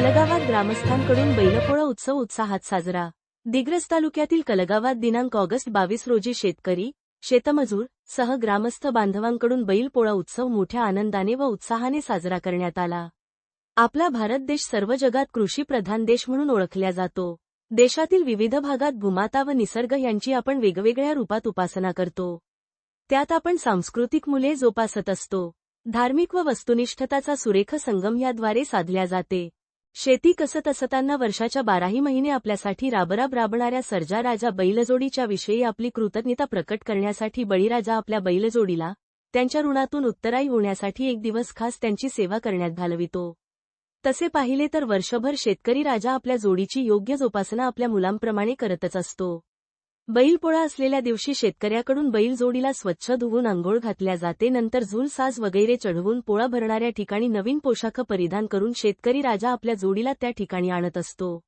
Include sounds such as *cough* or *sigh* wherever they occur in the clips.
कलगावात ग्रामस्थांकडून बैलपोळा उत्सव उत्साहात साजरा. दिग्रस तालुक्यातील कलगावात दिनांक ऑगस्ट बावीस रोजी शेतकरी शेतमजूर सह ग्रामस्थ बांधवांकडून बैलपोळा उत्सव मोठ्या आनंदाने व उत्साहाने साजरा करण्यात आला. आपला भारत देश सर्व जगात कृषीप्रधान देश म्हणून ओळखला जातो. देशातील विविध भागात भूमाता व निसर्ग यांची आपण वेगवेगळ्या रूपात उपासना करतो. त्यात आपण सांस्कृतिक मुले जोपासत असतो. धार्मिक व वस्तुनिष्ठताचा सुरेख संगम याद्वारे साधल्या जाते. शेती कसत असताना वर्षाच्या बाराही महिने आपल्यासाठी राबराब राबणाऱ्या सर्जा राजा बैलजोडीच्या विषयी आपली कृतज्ञता प्रकट करण्यासाठी बळीराजा आपल्या बैलजोडीला त्यांच्या ऋणातून उत्तराई होण्यासाठी एक दिवस खास त्यांची सेवा करण्यात घालवितो. तसे पाहिले तर वर्षभर शेतकरी राजा आपल्या जोडीची योग्य जोपासना आपल्या मुलांप्रमाणे करतच असतो. बैलपोळा असलेल्या दिवशी शेतकऱ्याकडून बैल जोडीला स्वच्छ धुवून आंघोळ घातल्या जाते. नंतर झूल साज वगैरे चढवून पोळा भरणाऱ्या ठिकाणी नवीन पोशाख परिधान करून शेतकरी राजा आपल्या जोडीला त्या ठिकाणी आणत असतो.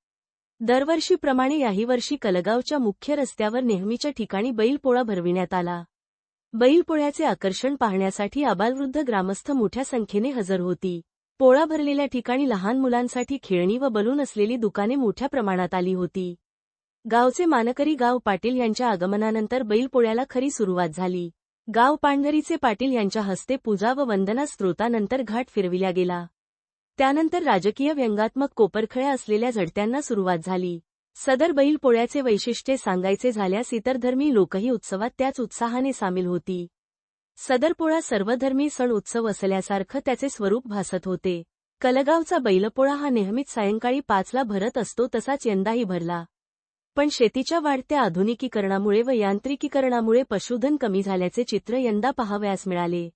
दरवर्षीप्रमाणे याही वर्षी कलगावच्या मुख्य रस्त्यावर नेहमीच्या ठिकाणी बैलपोळा भरविण्यात आला. बैलपोळ्याचे आकर्षण पाहण्यासाठी आबालवृद्ध ग्रामस्थ मोठ्या संख्येने हजर होती. पोळा भरलेल्या ठिकाणी लहान मुलांसाठी खेळणी व बलून असलेली दुकाने मोठ्या प्रमाणात आली होती. गावचे मानकरी गाव पाटील यांच्या आगमनानंतर बैलपोळ्याला खरी सुरुवात झाली. गाव पांढरीचे पाटील यांच्या हस्ते पूजा व वंदना स्त्रोतानंतर घाट फिरविल्या गेला. त्यानंतर राजकीय व्यंगात्मक कोपरखळ्या असलेल्या झडत्यांना सुरुवात झाली. सदर बैलपोळ्याचे वैशिष्ट्ये सांगायचे झाल्यास इतर धर्मी लोकही उत्सवात त्याच उत्साहाने सामील होती. सदर पोळा सर्वधर्मी सण उत्सव असल्यासारखं त्याचे स्वरूप भासत होते. कलगावचा बैलपोळा हा नेहमीच सायंकाळी पाचला भरत असतो तसाच यंदाही भरला. पण शेतीच्या वाढत्या आधुनिकीकरणामुळे व यांत्रिकीकरणामुळे पशुधन कमी झाल्याचे चित्र यंदा पाहावयास मिळाले.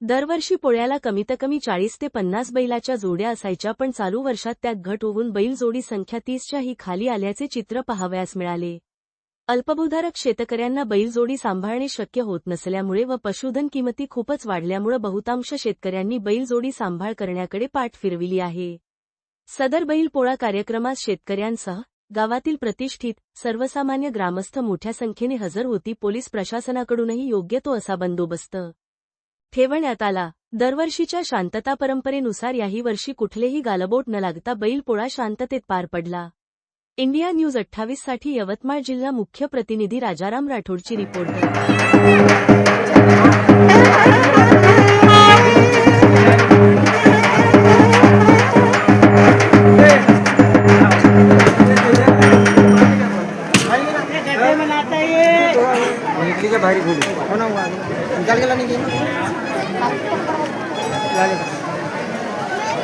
दरवर्षी पोळ्याला कमीतकमी चाळीस ते पन्नास बैलाच्या जोड्या असायच्या पण चालू वर्षात त्यात घट होऊन बैल जोडी संख्या तीसच्याही खाली आल्याचे चित्र पाहावयास मिळाले. अल्पभूधारक शेतकऱ्यांना बैलजोडी सांभाळणे शक्य होत नसल्यामुळे व पशुधन किमती खूपच वाढल्यामुळे बहुतांश शेतकऱ्यांनी बैलजोडी सांभाळ करण्याकडे पाठ फिरविली आहे. सदर बैल पोळा कार्यक्रमात शेतकऱ्यांसह गावातील प्रतिष्ठित सर्वसामान्य ग्रामस्थ मोठ्या संख्येने हजर होती. पोलीस प्रशासनाकडूनही योग्य तो असा बंदोबस्त ठेवण्यात आला. दरवर्षीच्या शांतता परंपरेनुसार याही वर्षी कुठलेही गालबोट न लागता बैलपोळा शांततेत पार पडला. इंडिया न्यूज अठ्ठावीससाठी यवतमाळ जिल्हा मुख्य प्रतिनिधी राजाराम राठोडची रिपोर्ट निकाल के लाने के लाने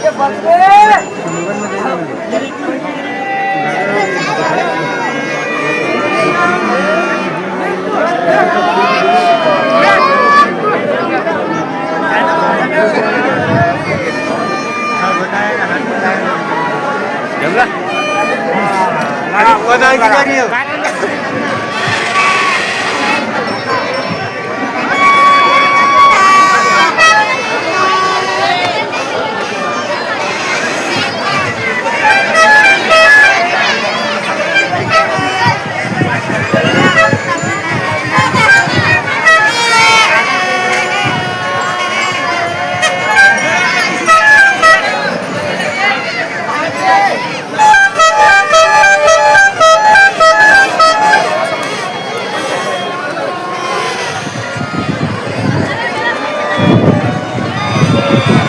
ये lagi lagi. Yeah. *laughs*